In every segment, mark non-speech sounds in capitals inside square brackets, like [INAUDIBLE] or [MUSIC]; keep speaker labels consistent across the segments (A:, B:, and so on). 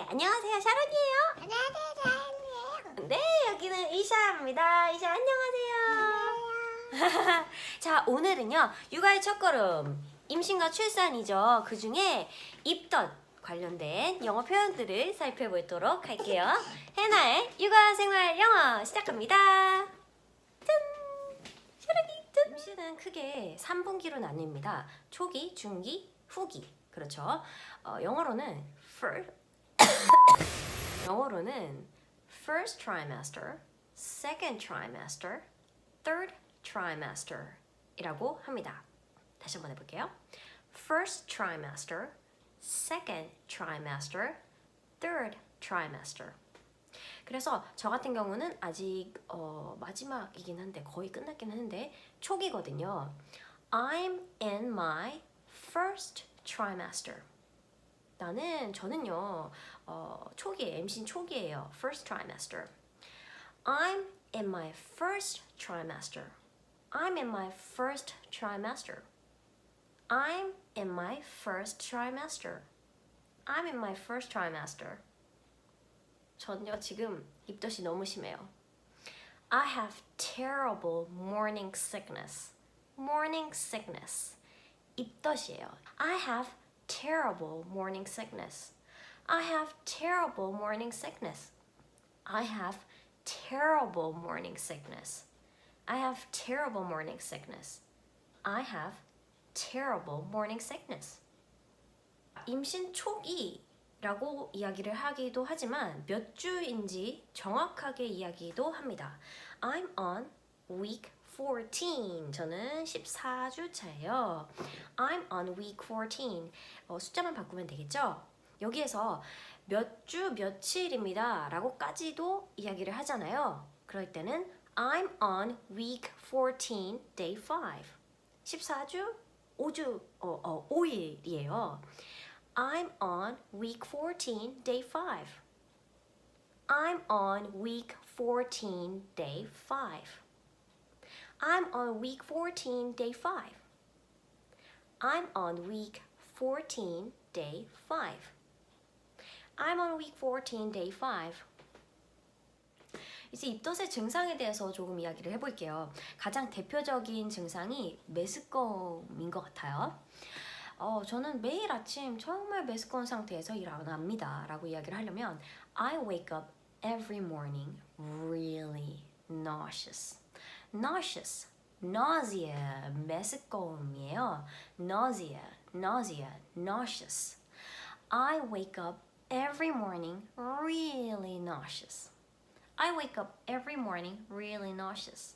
A: 네, 안녕하세요. 샤론이에요. 네, 여기는 이샤입니다. 이샤 안녕하세요. [LAUGHS] 자, 오늘은요. 육아의 첫걸음. 임신과 출산이죠. 그 중에 입덧 관련된 영어 표현들을 살펴보도록 할게요. 해나의 육아 생활 영어 시작합니다. 짠! 샤라기 짠! 임신은 크게 3분기로 나뉩니다. 초기, 중기, 후기. 그렇죠. 어, 영어로는 first 영어로는 first trimester, second trimester, third trimester 이라고 합니다. 다시 한번 해볼게요. First trimester, second trimester, third trimester. 그래서 저 같은 경우는 아직 어, 마지막이긴 한데 거의 끝났긴 한데 초기거든요. I'm in my first trimester. 나는 저는요 어, 초기에 임신 초기예요. First trimester. I'm in my first trimester. I'm in my first trimester. I'm in my first trimester. I'm in my first trimester. 전요 지금 입덧이 너무 심해요. I have terrible morning sickness. Morning sickness. 입덧이에요. I have terrible morning sickness. I have terrible morning sickness. I have terrible morning sickness. I have terrible morning sickness. I have terrible morning sickness. 임신 초기라고 이야기를 하기도 하지만 몇 주인지 정확하게 이야기도 합니다. I'm on week 14. 저는 14주 차예요. I'm on week 14. 어, 숫자만 바꾸면 되겠죠? 여기에서 몇 주 며칠입니다. 라고까지도 이야기를 하잖아요. 그럴 때는 I'm on week 14, day 5. 14주 5주 어, 어 5일이에요. I'm on week 14, day 5. I'm on week 14, day 5. I'm on week 14, day 5. I'm on week 14, day 5. I'm on week 14, day 5. 이제 입덧의 증상에 대해서 조금 이야기를 해볼게요. 가장 대표적인 증상이 메스꺼움인 것 같아요. 어, 저는 매일 아침 정말 메스꺼운 상태에서 일어납니다. 라고 이야기를 하려면 I wake up every morning really nauseous. nauseous, nausea, 메스꺼움이에요. nausea, nausea, nauseous. I wake up every morning really nauseous. I wake up every morning really nauseous.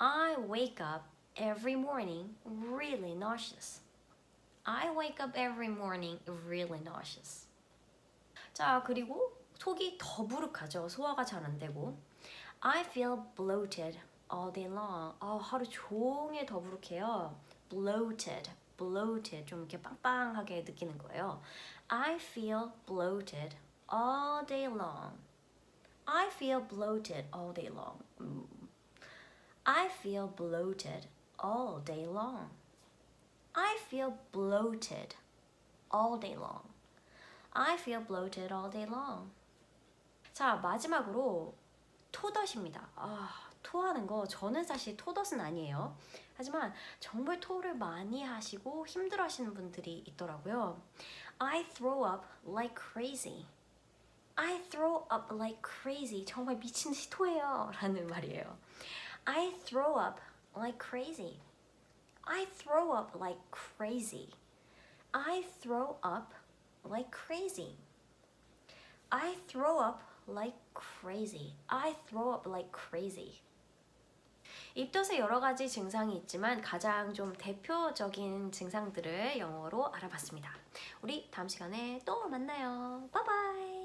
A: I wake up every morning really nauseous. I wake up every morning really nauseous. 자, 그리고 속이 더부룩하죠. 소화가 잘 안 되고. I feel bloated all day long. 아, 하루 종일 더부룩해요. bloated, bloated 좀 이렇게 빵빵하게 느끼는 거예요. I feel bloated all day long. I feel bloated all day long. 음. I feel bloated all day long. I feel bloated all day long. I feel bloated all day long. 자, 마지막으로 토덧입니다. 아, 토하는 거 저는 사실 토덧은 아니에요. 하지만 정말 토를 많이 하시고 힘들어 하시는 분들이 있더라고요. I throw up like crazy. I throw up like crazy. 정말 미친 듯이 토해요. 라는 말이에요. I throw up like crazy. I throw up like crazy. I throw up like crazy. I throw up like crazy. I throw up like crazy. 입덧에 여러 가지 증상이 있지만 가장 좀 대표적인 증상들을 영어로 알아봤습니다. 우리 다음 시간에 또 만나요. 바이바이.